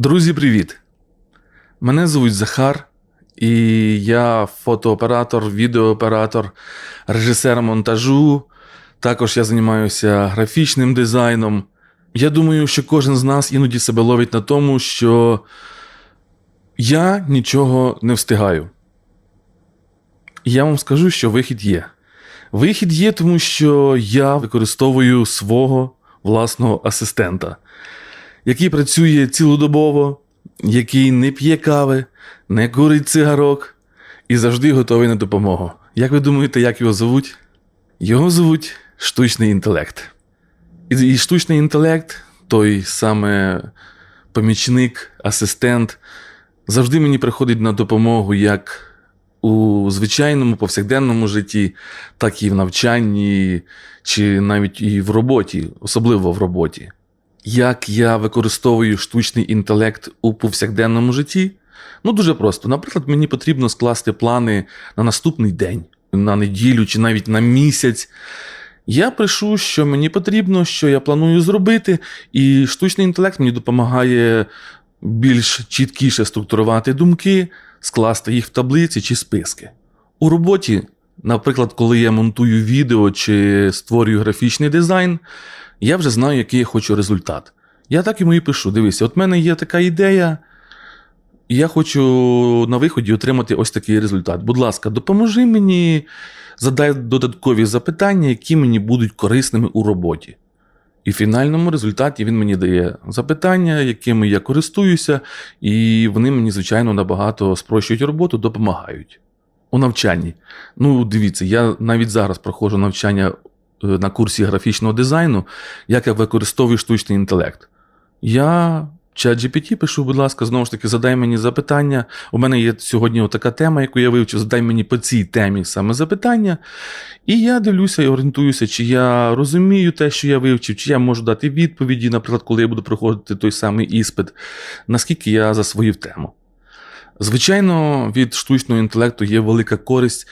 Друзі, привіт! Мене звуть Захар, і я фотооператор, відеооператор, режисер монтажу. Також я займаюся графічним дизайном. Я думаю, що кожен з нас іноді себе ловить на тому, що я нічого не встигаю. Я вам скажу, що вихід є. Вихід є, тому що я використовую свого власного асистента який працює цілодобово, який не п'є кави, не курить цигарок і завжди готовий на допомогу. Як ви думаєте, як його звуть? Його звуть штучний інтелект. І, штучний інтелект, той саме помічник, асистент, завжди мені приходить на допомогу як у звичайному повсякденному житті, так і в навчанні, чи навіть і в роботі, особливо в роботі як я використовую штучний інтелект у повсякденному житті? Ну, дуже просто. Наприклад, мені потрібно скласти плани на наступний день, на неділю чи навіть на місяць. Я пишу, що мені потрібно, що я планую зробити, і штучний інтелект мені допомагає більш чіткіше структурувати думки, скласти їх в таблиці чи списки. У роботі, наприклад, коли я монтую відео чи створюю графічний дизайн, я вже знаю, який я хочу результат. Я так йому і пишу: дивися, от в мене є така ідея, і я хочу на виході отримати ось такий результат. Будь ласка, допоможи мені, задай додаткові запитання, які мені будуть корисними у роботі. І в фінальному результаті він мені дає запитання, якими я користуюся, і вони мені, звичайно, набагато спрощують роботу, допомагають. У навчанні. Ну, дивіться, я навіть зараз проходжу навчання е, на курсі графічного дизайну, як я використовую штучний інтелект. Я чат GPT пишу, будь ласка, знову ж таки, задай мені запитання. У мене є сьогодні така тема, яку я вивчив, задай мені по цій темі саме запитання. І я дивлюся і орієнтуюся, чи я розумію те, що я вивчив, чи я можу дати відповіді, наприклад, коли я буду проходити той самий іспит, наскільки я засвоїв тему. Звичайно, від штучного інтелекту є велика користь,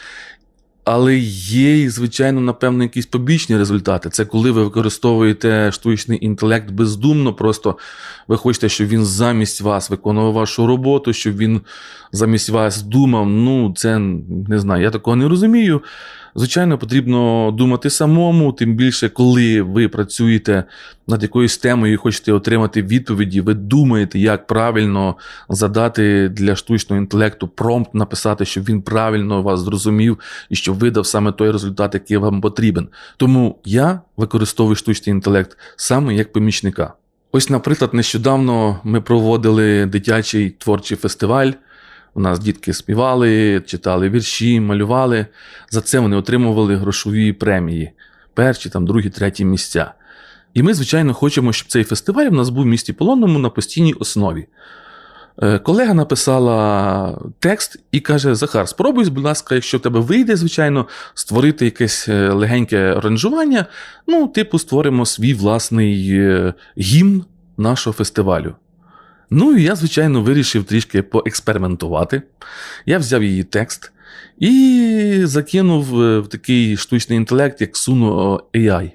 але є, і, звичайно, напевно, якісь побічні результати. Це коли ви використовуєте штучний інтелект бездумно, просто ви хочете, щоб він замість вас виконував вашу роботу, щоб він замість вас думав. Ну, це не знаю, я такого не розумію. Звичайно, потрібно думати самому, тим більше, коли ви працюєте над якоюсь темою і хочете отримати відповіді, ви думаєте, як правильно задати для штучного інтелекту промпт, написати, щоб він правильно вас зрозумів і щоб видав саме той результат, який вам потрібен. Тому я використовую штучний інтелект саме як помічника. Ось, наприклад, нещодавно ми проводили дитячий творчий фестиваль. У нас дітки співали, читали вірші, малювали. За це вони отримували грошові премії, перші, там, другі, треті місця. І ми, звичайно, хочемо, щоб цей фестиваль у нас був в місті Полонному на постійній основі. Е, Колега написала текст і каже: Захар, спробуй, будь ласка, якщо в тебе вийде, звичайно, створити якесь е, легеньке аранжування. Ну, типу, створимо свій власний е, гімн нашого фестивалю. Ну і я, звичайно, вирішив трішки поекспериментувати. Я взяв її текст і закинув е, в такий штучний інтелект, як Suno AI.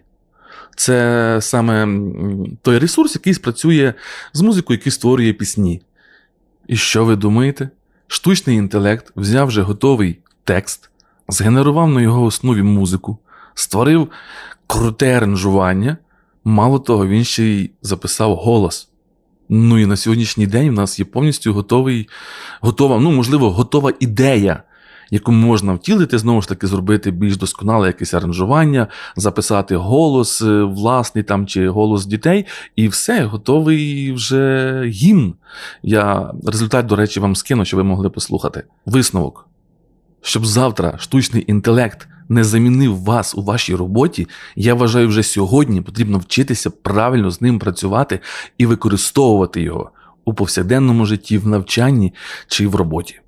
Це саме той ресурс, який спрацює з музикою, який створює пісні. І що ви думаєте? Штучний інтелект взяв вже готовий текст, згенерував на його основі музику, створив круте аранжування. Мало того, він ще й записав голос. Ну і на сьогоднішній день в нас є повністю готовий, готова, ну, можливо, готова ідея, яку можна втілити, знову ж таки, зробити більш досконале якесь аранжування, записати голос е, власний там чи голос дітей, і все, готовий вже гімн. Я результат, до речі, вам скину, щоб ви могли послухати. Висновок. Щоб завтра штучний інтелект не замінив вас у вашій роботі, я вважаю, вже сьогодні потрібно вчитися правильно з ним працювати і використовувати його у повсякденному житті, в навчанні чи в роботі.